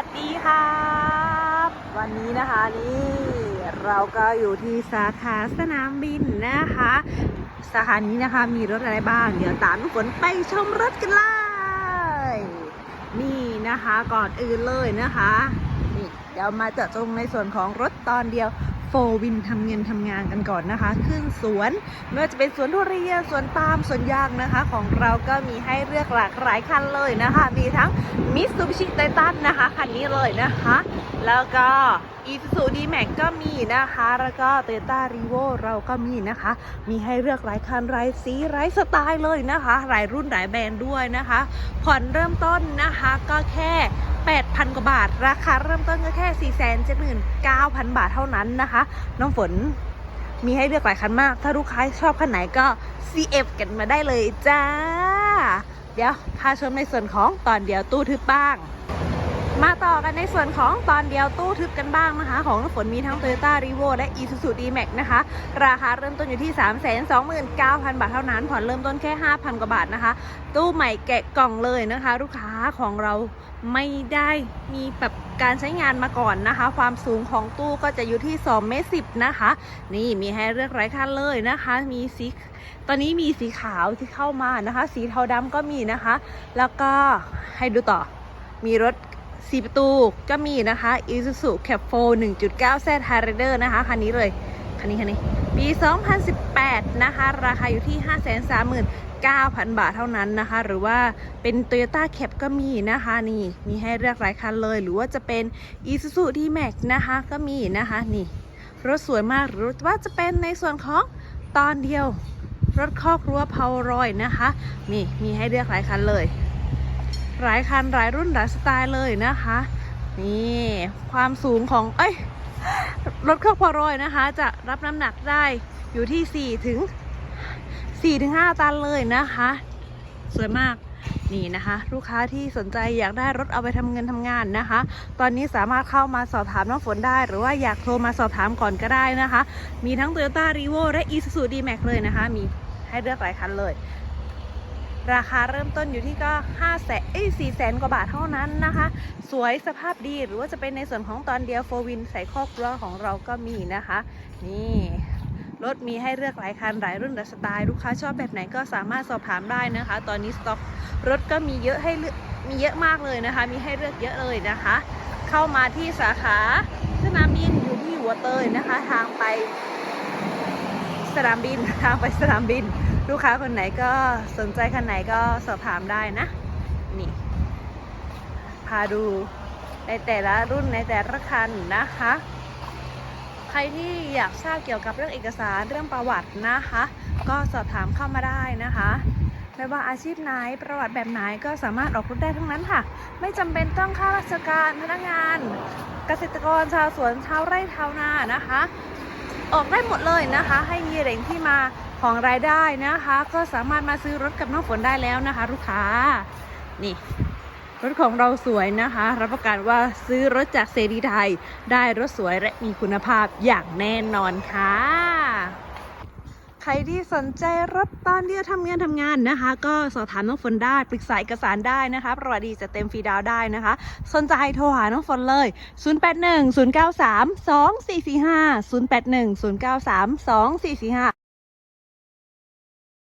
วัสดีครับ วันนี้นะคะนี่เราก็อยู่ที่สาขาสนามบินนะคะ สาขานี้นะคะมีรถอะไรบ้าง เดี๋ยวตามฝนไปชมรถกันเลยนี่นะคะก่อนอื่นเลยนะคะนี่เดี๋ยวมาเจาะจงในส่วนของรถตอนเดียว โฟวินทำเงินทำงานกันก่อนนะคะ ขึ้นสวนไม่ว่าจะเป็นสวนทุเรียนสวนปาล์มสวนยางนะคะ ของเราก็มีให้เลือกหลากหลายคันเลยนะคะ มีทั้งมิสซูบิชิไททันนะคะ คันนี้เลยนะคะ แล้วก็ อีซูซูดีแม็กก็มีนะคะ แล้วก็โตยต้ารีโวเราก็มีนะคะ มีให้เลือกหลายคันหลายสีหลายสไตล์เลยนะคะ หลายรุ่นหลายแบรนด์ด้วยนะคะ ผ่อนเริ่มต้นนะคะก็แค่8,000 กว่าบาท ราคาเริ่มต้นก็แค่ 479,000 บาทเท่านั้นนะคะ น้องฝนมีให้เลือกหลายคันมาก ถ้าลูกค้าชอบคันไหนก็ CF กันมาได้เลยจ้า เดี๋ยวพาชมในส่วนของตอนเดียวตู้ทึบบ้าง มาต่อกันในส่วนของตอนเดียวตู้ทึบกันบ้างนะคะ ของน้ำฝนมีทั้ง Toyota r e v o และ Isuzu D-Max นะคะ ราคาเริ่มต้นอยู่ที่ 329,000 บาทเท่านั้น ผ่อนเริ่มต้นแค่ 5,000 กว่าบาทนะคะ ตู้ใหม่แกะกล่องเลยนะคะ ลูกค้าของเราไม่ได้มีแบบการใช้งานมาก่อนนะคะ ความสูงของตู้ก็จะอยู่ที่2เมตร10นะคะ นี่มีให้เลือกหลายคันเลยนะคะ มีสีตอนนี้มีสีขาวที่เข้ามานะคะ สีเทาดำก็มีนะคะ แล้วก็ให้ดูต่อมีรถ 4 ประตูก็มีนะคะ Isuzu Cap 4 1.9 Z Highlander นะคะ คันนี้เลย คันนี้คันนี้ ปี 2018 นะคะ ราคาอยู่ที่ 539,000 บาทเท่านั้นนะคะ หรือว่าเป็น Toyota Cap ก็มีนะคะ นี่ มีให้เลือกหลายคันเลย หรือว่าจะเป็น Isuzu D-Max นะคะ ก็มีนะคะ นี่ รถสวยมาก หรือว่าจะเป็นในส่วนของตอนเดียว รถคอกรั้วเพารอยนะคะ นี่ มีให้เลือกหลายคันเลย หลายคันหลายรุ่นหลายสไตล์เลยนะคะ นี่ความสูงของเอ้ยรถเครื่องพอรอยนะคะ จะรับน้ำหนักได้อยู่ที่ 4 ถึง 4 ถึง 5 ตันเลยนะคะ สวยมากนี่นะคะ ลูกค้าที่สนใจอยากได้รถเอาไปทำเงินทำงานนะคะ ตอนนี้สามารถเข้ามาสอบถามน้องฝนได้ หรือว่าอยากโทรมาสอบถามก่อนก็ได้นะคะ มีทั้ง Toyota r e v o และ Isuzu D-Max เลยนะคะ มีให้เลือกหลายคันเลย ราคาเริ่มต้นอยู่ที่ก็5แสนเอ้ย4แสนกว่าบาทเท่านั้นนะคะ สวยสภาพดีหรือว่าจะเป็นในส่วนของตอนเดียวโฟวินใส่ครอบครัวของเราก็มีนะคะ นี่รถมีให้เลือกหลายคันหลายรุ่นหลายสไตล์ลูกค้าชอบแบบไหนก็สามารถสอบถามได้นะคะ ตอนนี้สต็อกรถก็มีเยอะให้เลือกมีเยอะมากเลยนะคะ มีให้เลือกเยอะเลยนะคะ เข้ามาที่สาขาสนามบินอยู่ที่หัวเตยนะคะ ทางไปสนามบินทางไปสนามบิน ลูกค้าคนไหนก็สนใจคันไหนก็สอบถามได้นะ นี่ พาดูในแต่ละรุ่นในแต่ละคันนะคะ ใครที่อยากทราบเกี่ยวกับเรื่องเอกสารเรื่องประวัตินะคะ ก็สอบถามเข้ามาได้นะคะไม่ว่าอาชีพไหนประวัติแบบไหนก็สามารถออกรถได้ทั้งนั้นค่ะ ไม่จำเป็นต้องข้าราชการพนักงาน เกษตรกรชาวสวนชาวไร่ชาวนานะคะ ออกได้หมดเลยนะคะ ให้มีแหล่งที่มา ของรายได้นะคะ ก็สามารถมาซื้อรถกับน้องฝนได้แล้วนะคะ ลูกค้า นี่ รถของเราสวยนะคะ รับประกันว่าซื้อรถจากเซรีไทย ได้รถสวยและมีคุณภาพอย่างแน่นอนค่ะใครที่สนใจรถตอนเดียวทำงานทำงานนะคะ ก็สอบถามน้องฝนได้ปรึกษาเอกสารได้นะคะประวัติดีจะเต็มฟรีดาวได้นะคะ สนใจโทรหาน้องฝนเลย 081 093